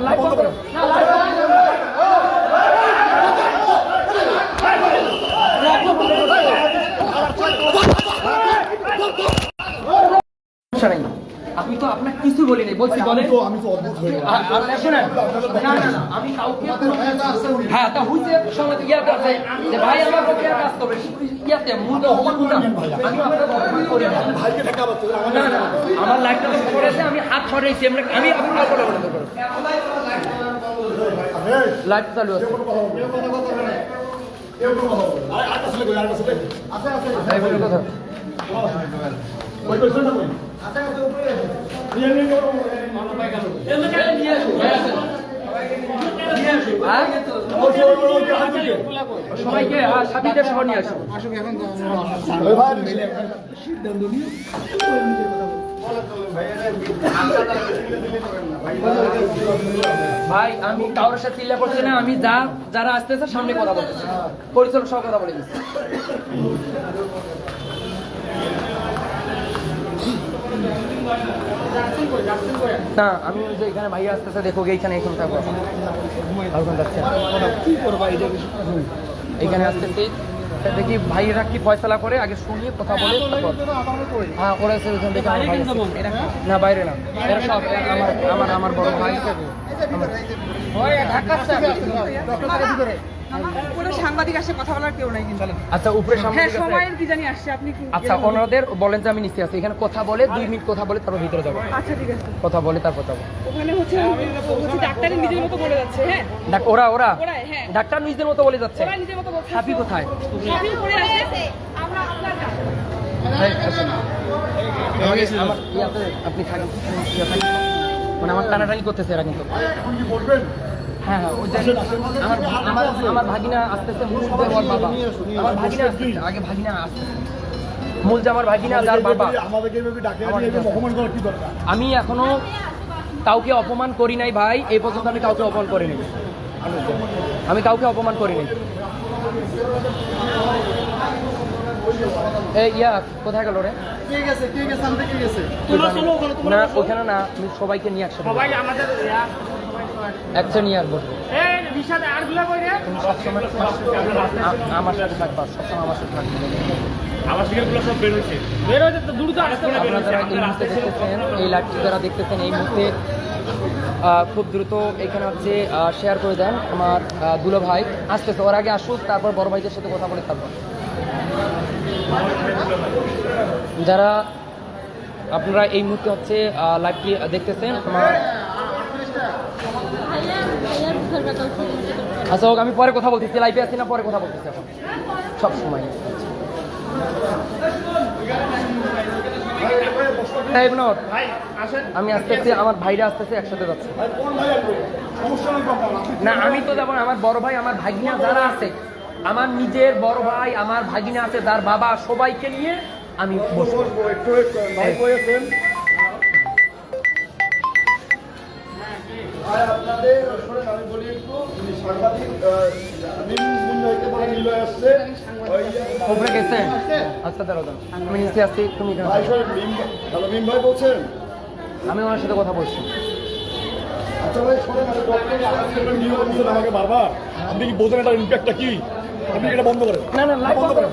বন্ধ আমি তো আপনাকে কিছু বলি নাই বলছি বলেন তো আমি তো অদ্ভুত হয়ে গেলাম। আর- আর শুনেন না না না আমি কাউকে হ্যাঁ তা হইছে সময় ইয়াতে আছে যে ভাই আমার পক্ষে কাজ করবে ইয়াতে মূল অপমান না আমি আপনার অপমান করি না ভাইকে ঠেকা না, না, না, না, আমার লাইফটা করেছে আমি হাত ছড়াইছি আমি আপনি গল্প করে বলে লাইফ চালু আছে? নিয়ে, নিয়ে, নিয়ে। সবাইকে হ্যাঁ সাথীদের সহ নিয়ে আসুন ওই ভাই, ভাই আমি কারোর সাথে চিল্লা করছি না আমি যা যারা আসতেছে সামনে কথা বলতেছি। পরিচালক সহ কথা বলে দিচ্ছি। না আমি যে এখানে ভাই আসতেছে দেখো এইখানে এখন থাকব এখন যাচ্ছে। এইখানে আসতেছি। দেখি ভাইয়েরা কি ফয়সলা করে আগে শুনিয়ে কথা বলে তারপর হ্যাঁ করেছে ওইখান থেকে আমার ভাই। না বাইরে না এরা সব আমার আমার আমার বড় ভাই আমার- সাংবাদিক আসে কথা বলার কেউ নাই কিন্তু। আচ্ছা উপরে সামনে হ্যাঁ আছে। সময়ের কি জানি আসছে আপনি কি আচ্ছা ওনাদের বলেন যে আমি নিচে আছি। এখানে কথা বলে মিনিট কথা বলে তারপর ভিতরে যাব। আচ্ছা ঠিক আছে। কথা বলে তারপর যাব। ওখানে হচ্ছে হচ্ছে ডাক্তারের নিজের মতো বলে যাচ্ছে হ্যাঁ? ডাক- ওরা ওরা? হ্যাঁ। ডাক্তার নিজের মতো বলে যাচ্ছে? ওরা নিজের মতো বলছে। কোথায়? আছে। আমরা আপনার আপনি থাকেন। মানে আমার টানাটানি করতেছে এরা কিন্তু। এখন কি বলবেন? হ্যাঁ হ্যাঁ ওই যে আমার আমার আমার ভাগিনা আসতেছে যে ওর বাবা। আমার ভাগিনা আসতেছে আগে ভাগিনা আসতেছে। মূল যে আমার ভাগিনা যার বাবা আমি এখনও কাউকে অপমান করি নাই ভাই এই পর্যন্ত আমি কাউকে অপমান করিনি। আমি কাউকে অপমান করিনি। এই ইয়া কোথায় গেল রে? না ওখানে না আমি সবাইকে নিয়ে একসাথে সবাই আমাদের একসাথে নিয়ে আসব। তুমি সবসময় আ- আমার সাথে থাকবা সবসময় আমার সাথে থাকবে। আপনারা যারা এই এই যারা দেখতেছেন এই মুহূর্তে খুব দ্রুত এখানে হচ্ছে শেয়ার করে দেন আমার দুলো ভাই। আসতেছে ওর আগে আসুক তারপর বড় ভাইদের সাথে কথা বলে তারপর। যারা আপনারা এই মুহূর্তে হচ্ছে লাইভটি দেখতেছেন আমার আচ্ছা হোক আমি পরে কথা বলতেছি লাইভে আছি না পরে কথা বলতেছি এখন সব সময় আমি আসতেছি আমার ভাইরা আসতেছে একসাথে যাচ্ছে না আমি তো যাব আমার বড় ভাই আমার ভাগিনা যারা আছে আমার নিজের বড় ভাই আমার ভাগিনা আছে যার বাবা সবাইকে নিয়ে আমি বসবো আপনাদের শোনেন আমি বলি একটু সাংবাদিক উপরে গেছে আচ্ছা দাঁড়াও। আমি নিচে আসছি তুমি মিম ভাই বলছেন? আমি ওনার সাথে কথা বলছি। আচ্ছা ভাই শোনেন আমাকে বারবার। আপনি কি বোঝেন এটার ইম্প্যাক্টটা কি? আপনি এটা বন্ধ করেন? না না বন্ধ করো।